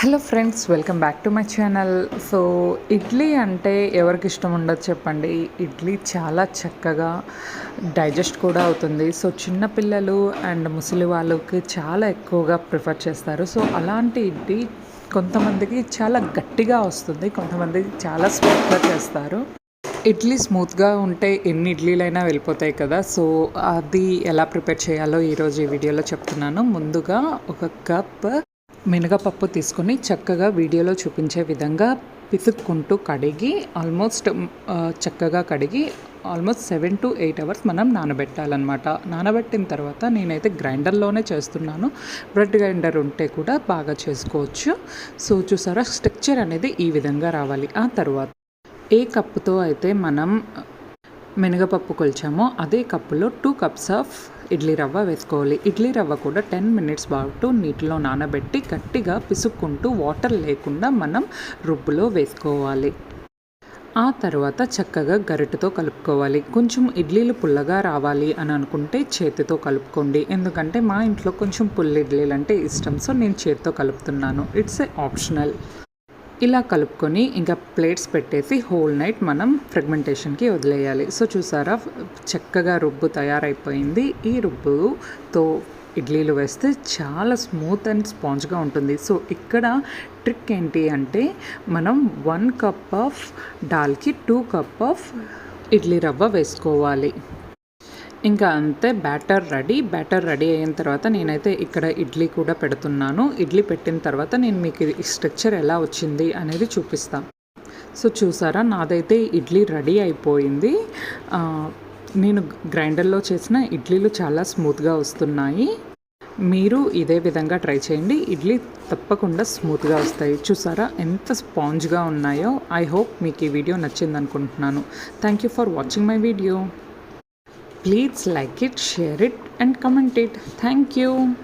Hello friends welcome back to my channel. So idli అంటే ఎవరికి ఇష్టం ఉండదు చెప్పండి. ఇడ్లీ చాలా చక్కగా డైజెస్ట్ కూడా అవుతుంది. సో చిన్నపిల్లలు అండ్ ముసలి వాళ్ళకి చాలా ఎక్కువగా ప్రిఫర్ చేస్తారు. సో అలాంటి ఇడ్లీ కొంతమందికి చాలా గట్టిగా వస్తుంది కొంతమందికి చాలా స్మూత్గా చేస్తారు. ఇడ్లీ స్మూత్గా ఉంటే ఎన్ని ఇడ్లీలైనా వెళ్ళిపోతాయి కదా. సో అది ఎలా ప్రిపేర్ చేయాలో ఈరోజు ఈ వీడియోలో చెప్తున్నాను. ముందుగా ఒక కప్ మినగపప్పు తీసుకొని చక్కగా వీడియోలో చూపించే విధంగా పిసుక్కుంటూ కడిగి ఆల్మోస్ట్ చక్కగా కడిగి almost seven to eight hours మనం నానబెట్టాలన్నమాట. నానబెట్టిన తర్వాత నేనైతే గ్రైండర్లోనే చేస్తున్నాను. బ్రెడ్ గ్రైండర్ ఉంటే కూడా బాగా చేసుకోవచ్చు. సో చూసారా? స్ట్రక్చర్ అనేది ఈ విధంగా రావాలి. ఆ తర్వాత ఏ కప్పుతో అయితే మనం మినగపప్పు కొలిచామో. అదే కప్పులో టూ కప్స్ ఆఫ్ ఇడ్లీ రవ్వ వేసుకోవాలి. ఇడ్లీ రవ్వ కూడా టెన్ మినిట్స్ పాటు నీటిలో నానబెట్టి గట్టిగా పిసుక్కుంటూ వాటర్ లేకుండా మనం రుబ్బులో వేసుకోవాలి. ఆ తర్వాత చక్కగా గరిటతో కలుపుకోవాలి. కొంచెం ఇడ్లీలు పుల్లగా రావాలి అని అనుకుంటే చేతితో కలుపుకోండి. ఎందుకంటే మా ఇంట్లో కొంచెం పుల్ల ఇడ్లీలు అంటే ఇష్టం. సో నేను చేతితో కలుపుతున్నాను. ఇట్స్ ఏ ఆప్షనల్ ఇలా కలుపుకొని ఇంకా ప్లేట్స్ పెట్టేసి హోల్ నైట్ మనం ఫ్రెగ్మెంటేషన్కి వదిలేయాలి. సో చూసారా చక్కగా రుబ్బు తయారైపోయింది. ఈ రుబ్బుతో ఇడ్లీలు వేస్తే చాలా స్మూత్ అండ్ స్పాంజ్గా ఉంటుంది. సో ఇక్కడ ట్రిక్ ఏంటి అంటే మనం వన్ కప్ ఆఫ్ దాల్కి టూ కప్ ఆఫ్ ఇడ్లీ రవ్వ వేసుకోవాలి. ఇంకా అంతే బ్యాటర్ రెడీ. బ్యాటర్ రెడీ అయిన తర్వాత నేనైతే ఇక్కడ ఇడ్లీ కూడా పెడుతున్నాను. ఇడ్లీ పెట్టిన తర్వాత నేను మీకు ఈ స్ట్రక్చర్ ఎలా వచ్చింది అనేది చూపిస్తాను సో చూసారా? నాదైతే ఇడ్లీ రెడీ అయిపోయింది. నేను గ్రైండర్లో చేసిన ఇడ్లీలు చాలా స్మూత్గా వస్తున్నాయి. మీరు ఇదే విధంగా ట్రై చేయండి. ఇడ్లీ తప్పకుండా స్మూత్గా వస్తాయి. చూసారా? ఎంత స్పాంజ్గా ఉన్నాయో. ఐ హోప్ మీకు ఈ వీడియో నచ్చింది అనుకుంటున్నాను thank you for watching my video. Please like it, share it, and comment it. Thank you.